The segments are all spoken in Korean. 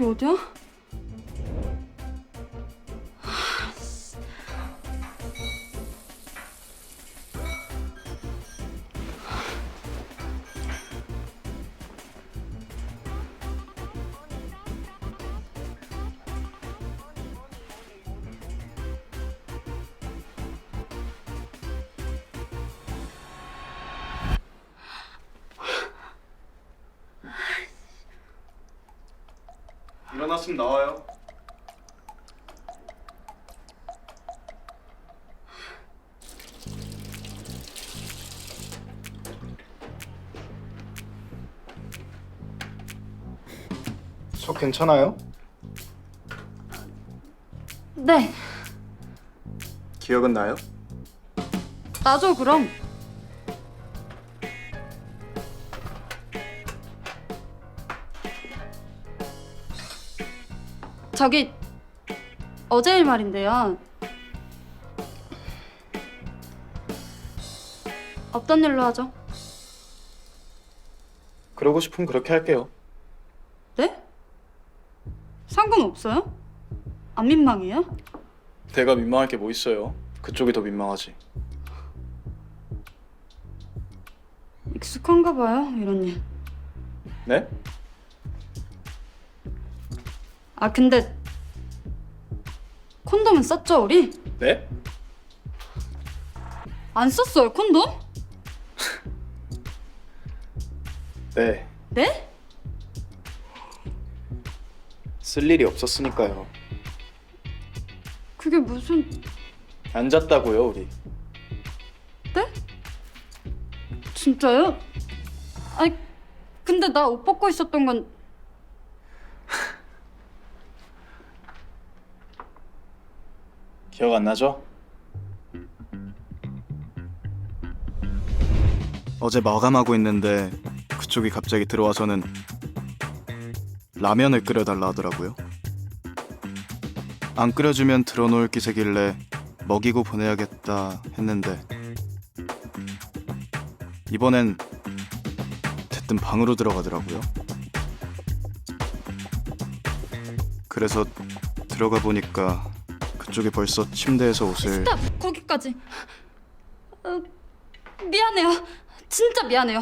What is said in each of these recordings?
여기 일어났으면 나와요. 속 괜찮아요? 네, 기억은 나요? 나죠 그럼. 저기 어제 일 말인데요. 없던 일로 하죠. 그러고 싶으면 그렇게 할게요. 네? 상관없어요? 안 민망해요? 내가 민망할 게 뭐 있어요? 그쪽이 더 민망하지. 익숙한가 봐요 이런 일. 네? 아 근데 콘돔은 썼죠 우리? 네? 안 썼어요 콘돔? 네. 네? 쓸 일이 없었으니까요. 그게 무슨 안 잤다고요, 우리. 네? 진짜요? 아니 근데 나 옷 벗고 있었던 건 기억 안 나죠? 어제 마감하고 있는데 그쪽이 갑자기 들어와서는 라면을 끓여달라 하더라고요. 안 끓여주면 들어놓을 기세길래 먹이고 보내야겠다 했는데 이번엔 대뜸 방으로 들어가더라고요. 그래서 들어가 보니까 그쪽이 벌써 침대에서 옷을 딱 거기까지. 어, 미안해요. 진짜 미안해요.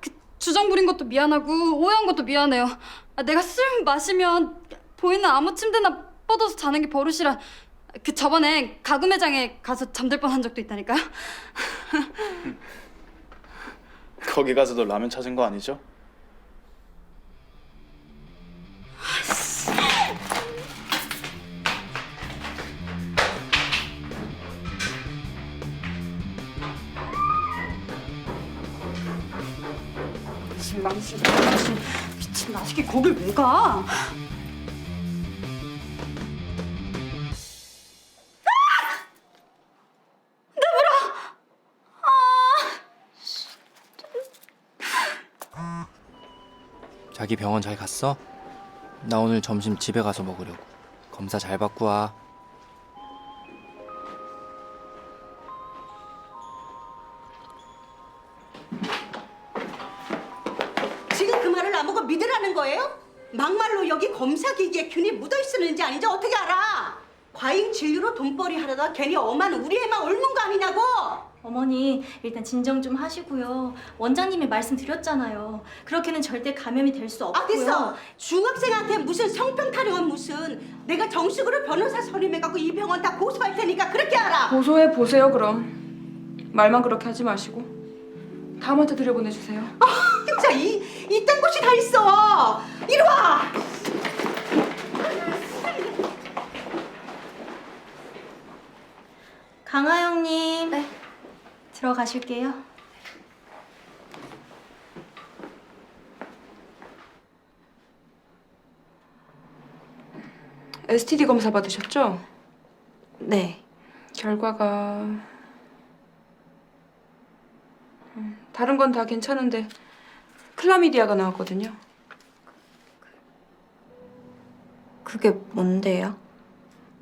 그 주정 부린 것도 미안하고 오해한 것도 미안해요. 아, 내가 술 마시면 보이는 아무 침대나 뻗어서 자는 게 버릇이라 그 저번에 가구 매장에 가서 잠들 뻔한 적도 있다니까요 거기 가서도 라면 찾은 거 아니죠? 망신 망신 미친 나식이 거길 왜 가? 자기 병원 잘 갔어? 나 오늘 점심 집에 가서 먹으려고. 검사 잘 받고 와. 괜히 엄한 우리 애만 옮은 거 아니냐고? 어머니 일단 진정 좀 하시고요. 원장님이 말씀드렸잖아요. 그렇게는 절대 감염이 될 수 없고요. 아 됐어. 중학생한테 무슨 성병 타령은 무슨 내가 정식으로 변호사 선임해갖고 이 병원 다 고소할 테니까 그렇게 알아. 고소해 보세요 그럼 말만 그렇게 하지 마시고 다음한테 들여보내주세요 진짜 이 이딴 곳이 다 있어. 이리 와. 강하영님. 네. 들어가실게요. STD 검사 받으셨죠? 네. 결과가 음, 다른 건 다 괜찮은데 클라미디아가 나왔거든요 그게 뭔데요?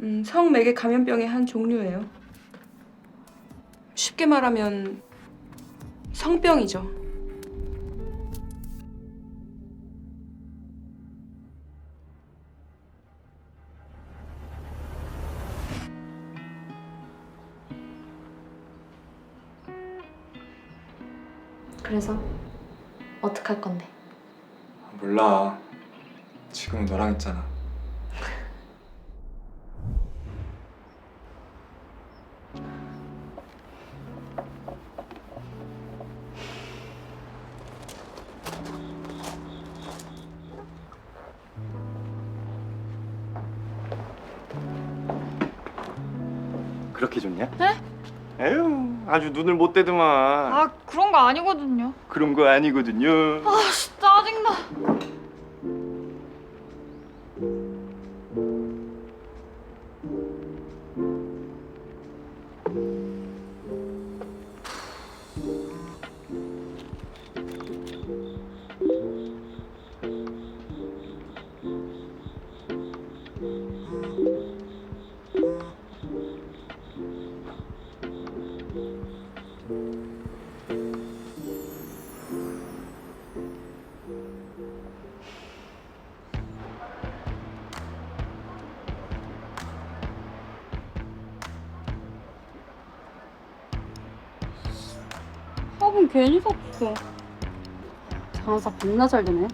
음, 성매개 감염병의 한 종류예요 쉽게 말하면 성병이죠. 그래서 어떡할 건데? 몰라. 지금 너랑 있잖아. 눈을 못 떼더만 아 그런 거 아니거든요. 그런 거 아니거든요 아 짜증나. 괜히 샀어. 장사 잘 되네.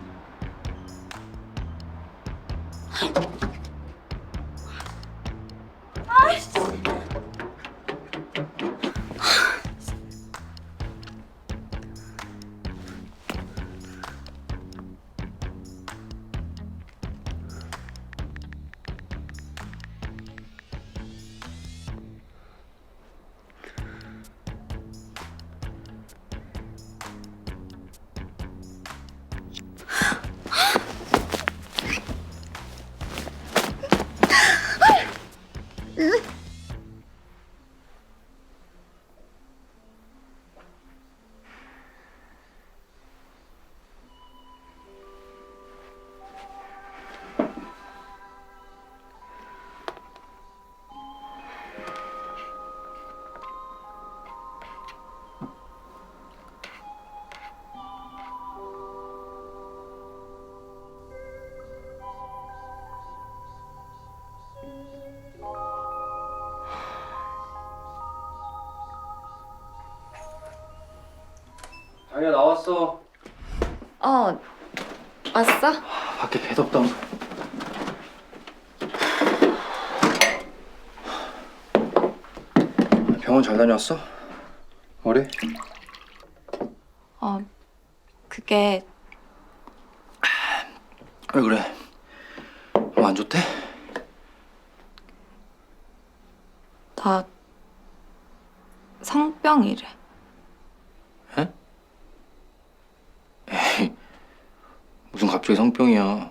왔어. 어 왔어? 밖에 개덥다면서. 병원 잘 다녀왔어? 뭐래? 어 그게 왜 그래? 뭐 안 좋대? 나 성병이래. 에이, 무슨 갑자기 성병이야.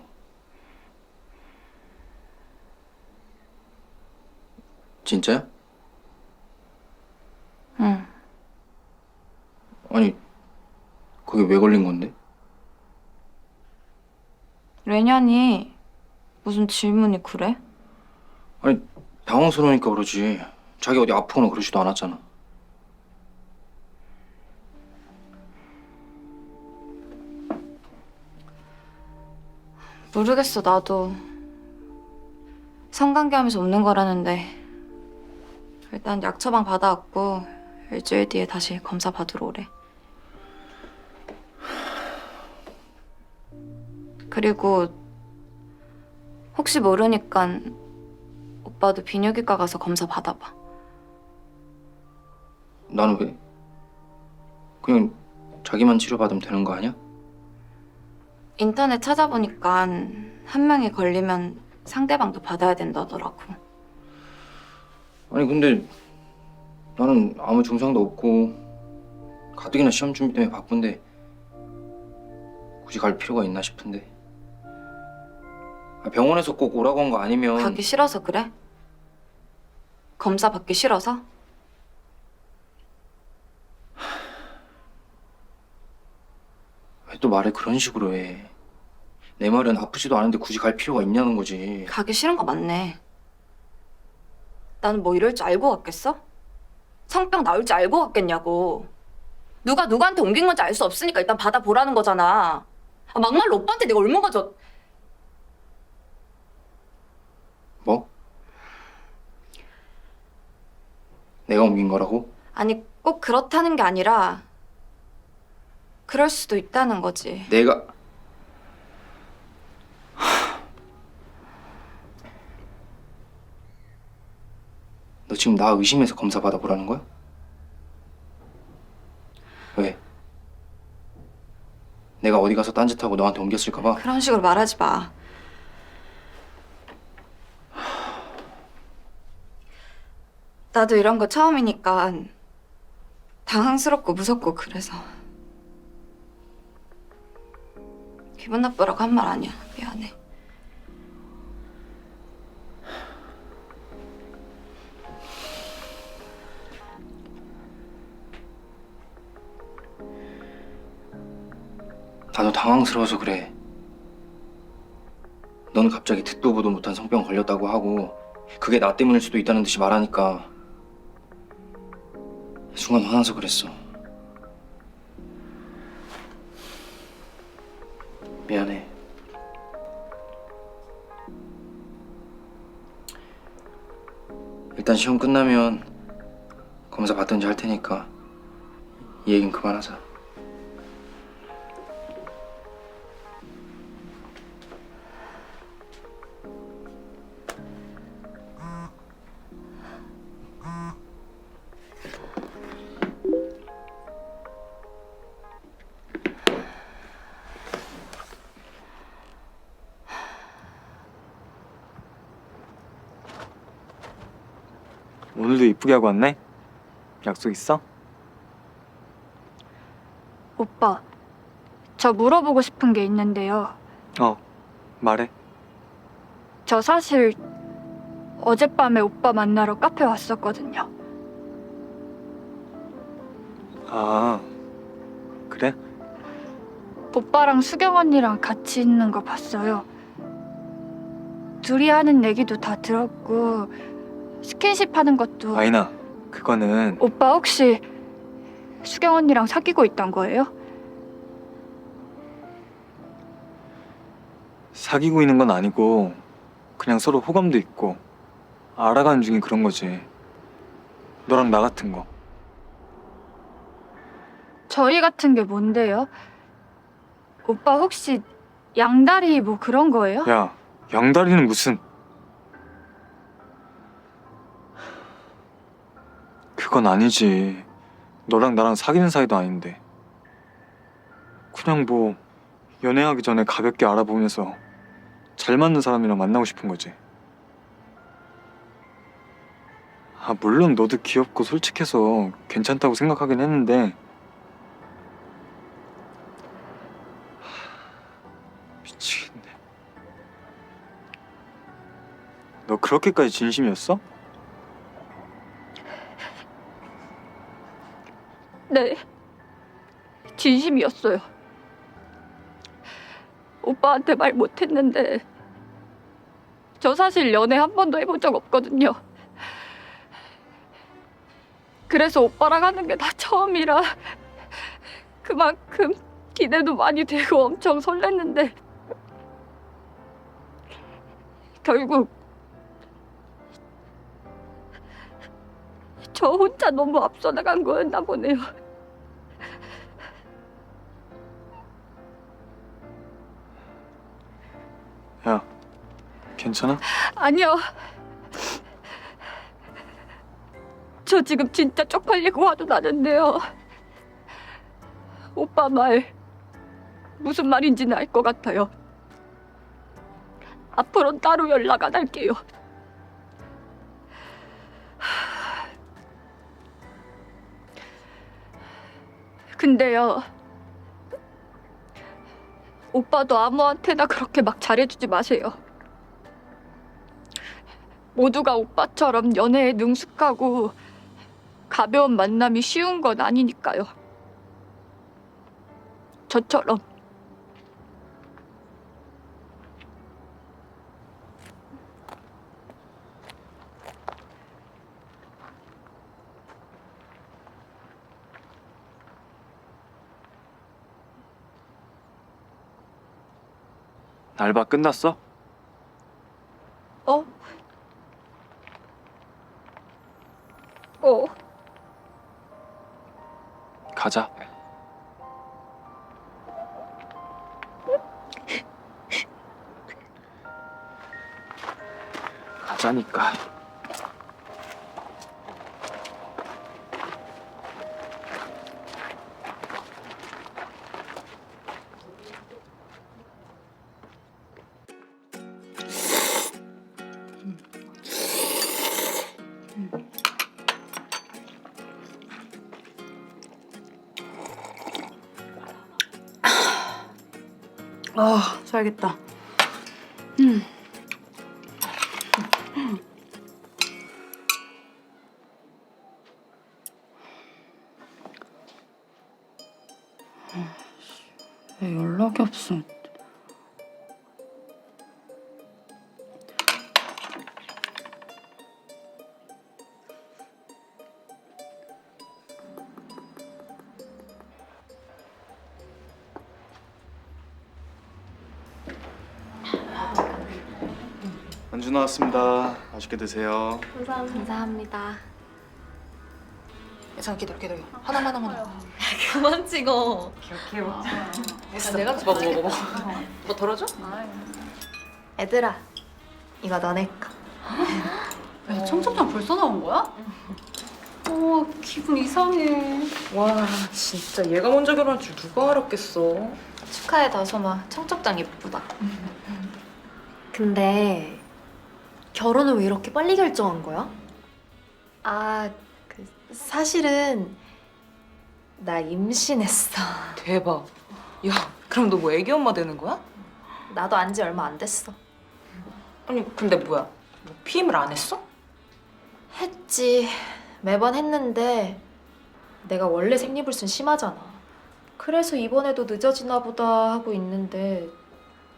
진짜야? 응. 아니, 그게 왜 걸린 건데? 왜냐니 무슨 질문이 그래? 아니, 당황스러우니까 그러지. 자기 어디 아프거나 그러지도 않았잖아. 모르겠어 나도 성관계하면서 없는 거라는데 일단 약 처방 받아왔고 일주일 뒤에 다시 검사 받으러 오래 그리고 혹시 모르니까 오빠도 비뇨기과 가서 검사 받아봐 나는 왜? 그냥 자기만 치료받으면 되는 거 아니야? 인터넷 찾아보니까 한 명이 걸리면 상대방도 받아야 된다더라고 아니 근데 나는 아무 증상도 없고 가뜩이나 시험 준비 때문에 바쁜데 굳이 갈 필요가 있나 싶은데 아, 병원에서 꼭 오라고 한 거 아니면 가기 싫어서 그래? 검사 받기 싫어서? 왜 또 말을 그런 식으로 해? 내 말은 아프지도 않은데 굳이 갈 필요가 있냐는 거지. 가기 싫은 거 맞네. 나는 뭐 이럴 줄 알고 갔겠어? 성병 나올 줄 알고 갔겠냐고. 누가 누구한테 옮긴 건지 알 수 없으니까 일단 받아보라는 거잖아. 아, 막말로 오빠한테 내가 얼마가 저... 뭐? 내가 옮긴 거라고? 아니 꼭 그렇다는 게 아니라 그럴 수도 있다는 거지. 내가 너 지금 나 의심해서 검사 받아보라는 거야? 왜? 내가 어디 가서 딴짓하고 너한테 옮겼을까 봐? 그런 식으로 말하지 마. 나도 이런 거 처음이니까 당황스럽고 무섭고 그래서 기분 나쁘라고 한 말 아니야. 미안해. 나도 당황스러워서 그래. 넌 갑자기 듣도 보도 못한 성병 걸렸다고 하고 그게 나 때문일 수도 있다는 듯이 말하니까 순간 화나서 그랬어. 미안해. 일단 시험 끝나면 검사 받든지 할 테니까 이 얘긴 그만하자. 오늘도 이쁘게 하고 왔네? 약속 있어? 오빠, 저 물어보고 싶은 게 있는데요. 어 말해 저 사실 어젯밤에 오빠 만나러 카페 왔었거든요. 아 그래? 오빠랑 수경 언니랑 같이 있는 거 봤어요. 둘이 하는 얘기도 다 들었고 스킨십 하는 것도 아이나 그거는 오빠 혹시 수경 언니랑 사귀고 있던 거예요? 사귀고 있는 건 아니고 그냥 서로 호감도 있고 알아가는 중인 그런 거지 너랑 나 같은 거 저희 같은 게 뭔데요? 오빠 혹시 양다리 뭐 그런 거예요? 야, 양다리는 무슨 그건 아니지. 너랑 나랑 사귀는 사이도 아닌데. 그냥 뭐 연애하기 전에 가볍게 알아보면서 잘 맞는 사람이랑 만나고 싶은 거지. 아, 물론 너도 귀엽고 솔직해서 괜찮다고 생각하긴 했는데 미치겠네. 너 그렇게까지 진심이었어? 네. 진심이었어요. 오빠한테 말 못했는데 저 사실 연애 한 번도 해본 적 없거든요. 그래서 오빠랑 하는 게 다 처음이라 그만큼 기대도 많이 되고 엄청 설렜는데 결국 저 혼자 너무 앞서 나간 거였나 보네요. 야, 괜찮아? 아니요. 저 지금 진짜 쪽팔리고 화도 나는데요. 오빠 말 무슨 말인지는 알 것 같아요. 앞으로는 따로 연락 안 할게요. 근데요. 오빠도 아무한테나 그렇게 막 잘해주지 마세요. 모두가 오빠처럼 연애에 능숙하고 가벼운 만남이 쉬운 건 아니니까요. 저처럼. 알바 끝났어? 아, 살겠다. 안주 나왔습니다. 맛있게 드세요. 감사합니다. 예상 기다려 기다려. 하나만 하나만. 그만 찍어. 내가 먹어 먹어 먹어. 뭐 덜어줘? 얘들아, 이거 너네 거. 야, 청첩장 벌써 나온 거야? 어, 기분 이상해. 와 진짜 얘가 먼저 결혼할 줄 누가 알았겠어. 축하해 다솜아. 청첩장 예쁘다. 근데 결혼을 왜 이렇게 빨리 결정한 거야? 아, 그 사실은 나 임신했어. 대박. 야 그럼 너 뭐 애기 엄마 되는 거야? 나도 안 지 얼마 안 됐어. 아니 근데 뭐야? 뭐 피임을 안 했어? 했지. 매번 했는데 내가 원래 생리불순 심하잖아. 그래서 이번에도 늦어지나 보다 하고 있는데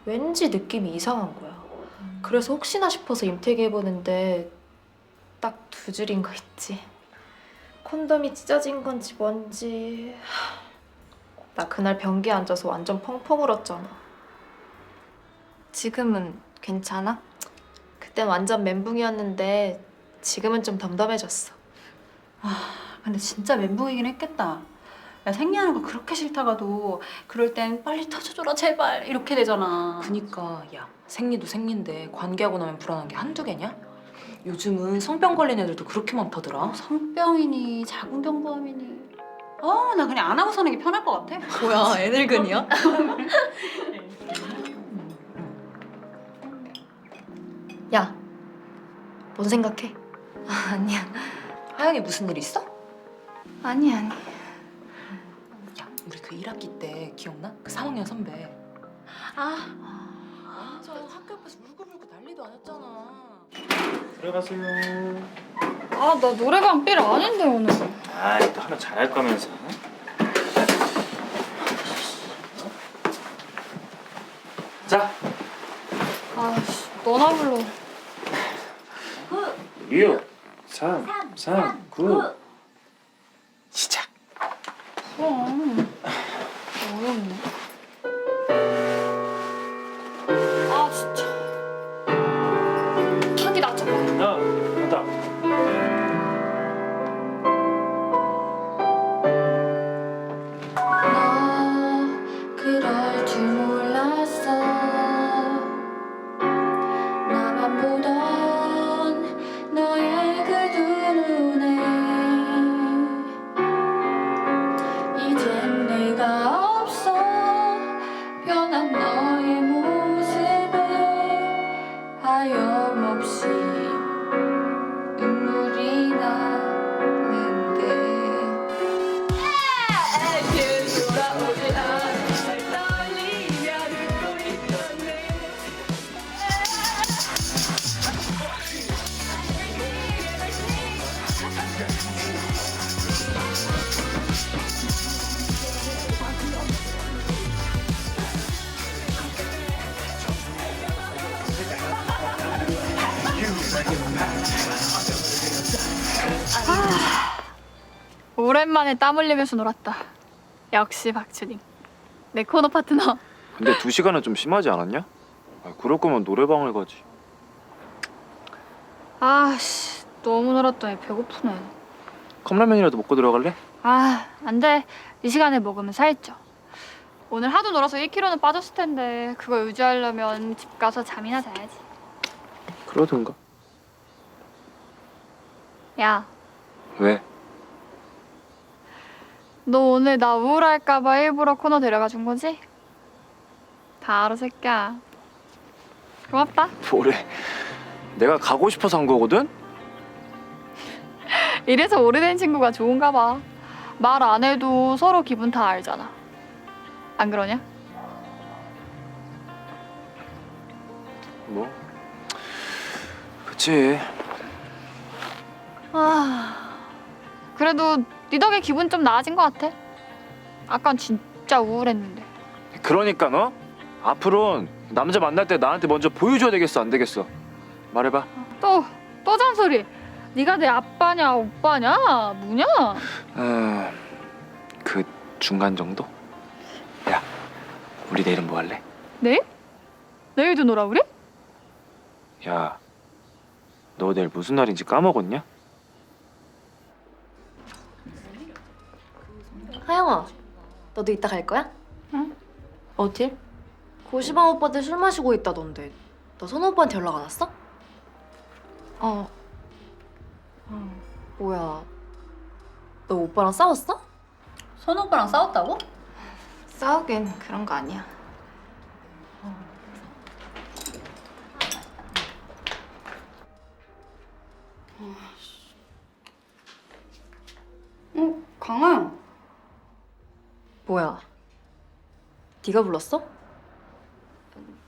왠지 느낌이 이상한 거야. 그래서 혹시나 싶어서 임태기 해보는데 딱 두 줄인 거 있지. 콘돔이 찢어진 건지 뭔지. 나 그날 변기에 앉아서 완전 펑펑 울었잖아. 지금은 괜찮아? 그땐 완전 멘붕이었는데 지금은 좀 덤덤해졌어. 근데 진짜 멘붕이긴 했겠다. 야, 생리하는 거 그렇게 싫다가도 그럴 땐 빨리 터져줘라 제발 이렇게 되잖아. 그니까 야 생리도 생리인데 관계하고 나면 불안한 게 한두 개냐? 요즘은 성병 걸린 애들도 그렇게 많다더라. 성병이니 자궁경부암이니. 어, 나 그냥 안 하고 사는 게 편할 것 같아. 뭐야, 애늙은이야? 야, 뭔 생각해? 아, 아니야. 하영이 무슨 일 있어? 아니, 아니. 야 우리 그 1학기 때 기억나? 그 3학년 선배. 아, 완전 학교 앞에서 울고불고 난리도 아니었잖아. 들어가세요. 아, 나 노래방 삘 아닌데 오늘. 아이 또 하나 잘할 거면서. 자, 아, 씨, 너나 불러. 6, 3, 3, 9. 오랜만에 땀 흘리면서 놀았다. 역시 박주닝. 내 코너 파트너. 근데 두 시간은 좀 심하지 않았냐? 아, 그럴 거면 노래방을 가지. 아씨, 너무 놀았더니 배고프네. 컵라면이라도 먹고 들어갈래? 아, 안 돼. 이 시간에 먹으면 살쪄. 오늘 하도 놀아서 1kg는 빠졌을 텐데 그거 유지하려면 집 가서 잠이나 자야지. 그러든가. 야, 왜? 너 오늘 나 우울할까봐 일부러 코너 데려가 준 거지? 다 알아, 새끼야. 고맙다. 뭐래? 내가 가고 싶어서 한 거거든? 이래서 오래된 친구가 좋은가 봐. 말 안 해도 서로 기분 다 알잖아. 안 그러냐? 뭐? 그치. 아, 그래도 네 덕에 기분 좀 나아진 것 같아. 아깐 진짜 우울했는데. 그러니까 너 앞으로는 남자 만날 때 나한테 먼저 보여줘야 되겠어 안 되겠어? 말해봐. 또, 또 잔소리. 네가 내 아빠냐, 오빠냐, 뭐냐? 음, 그 중간 정도? 야, 우리 내일은 뭐 할래? 내일? 내일도 놀아 우리? 야, 너 내일 무슨 날인지 까먹었냐? 하영아, 너도 이따 갈 거야? 응. 어딜? 고시방 오빠들 술 마시고 있다던데. 너 선우 오빠한테 연락 안 왔어? 어. 뭐야? 너 오빠랑 싸웠어? 선 오빠랑 싸웠다고? 싸우긴 그런 거 아니야. 어, 강아영. 뭐야? 네가 불렀어?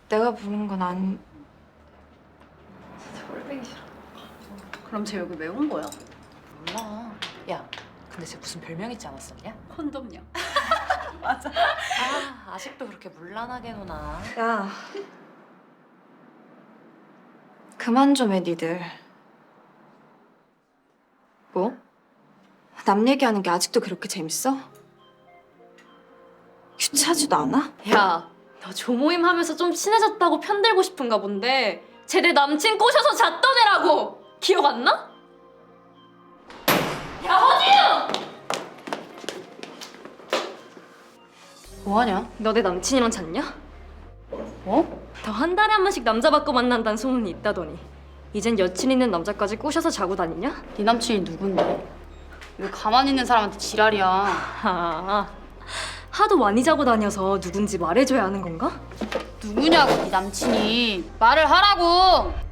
내가 부른 건 아니. 그럼 쟤 여기 왜 온 거야? 몰라. 야, 근데 쟤 무슨 별명 있지 않았었냐? 콘돔녀. 아, 아직도 그렇게 물란하게 노나. 야. 그만 좀 해, 니들. 뭐? 남 얘기하는 게 아직도 그렇게 재밌어? 귀찮지도 않아? 야, 너 조모임 하면서 좀 친해졌다고 편들고 싶은가 본데 쟤 내 남친 꼬셔서 잤던 애라고! 기억 안 나? 야, 허지유! 뭐하냐? 너 내 남친이랑 잤냐? 뭐? 더한 달에 한 번씩 남자 바꿔 만난다는 소문이 있다더니 이젠 여친 있는 남자까지 꼬셔서 자고 다니냐? 네 남친이 누군데? 왜 가만히 있는 사람한테 지랄이야? 아, 하도 많이 자고 다녀서 누군지 말해줘야 하는 건가? 누구냐고 네 남친이 말을 하라고.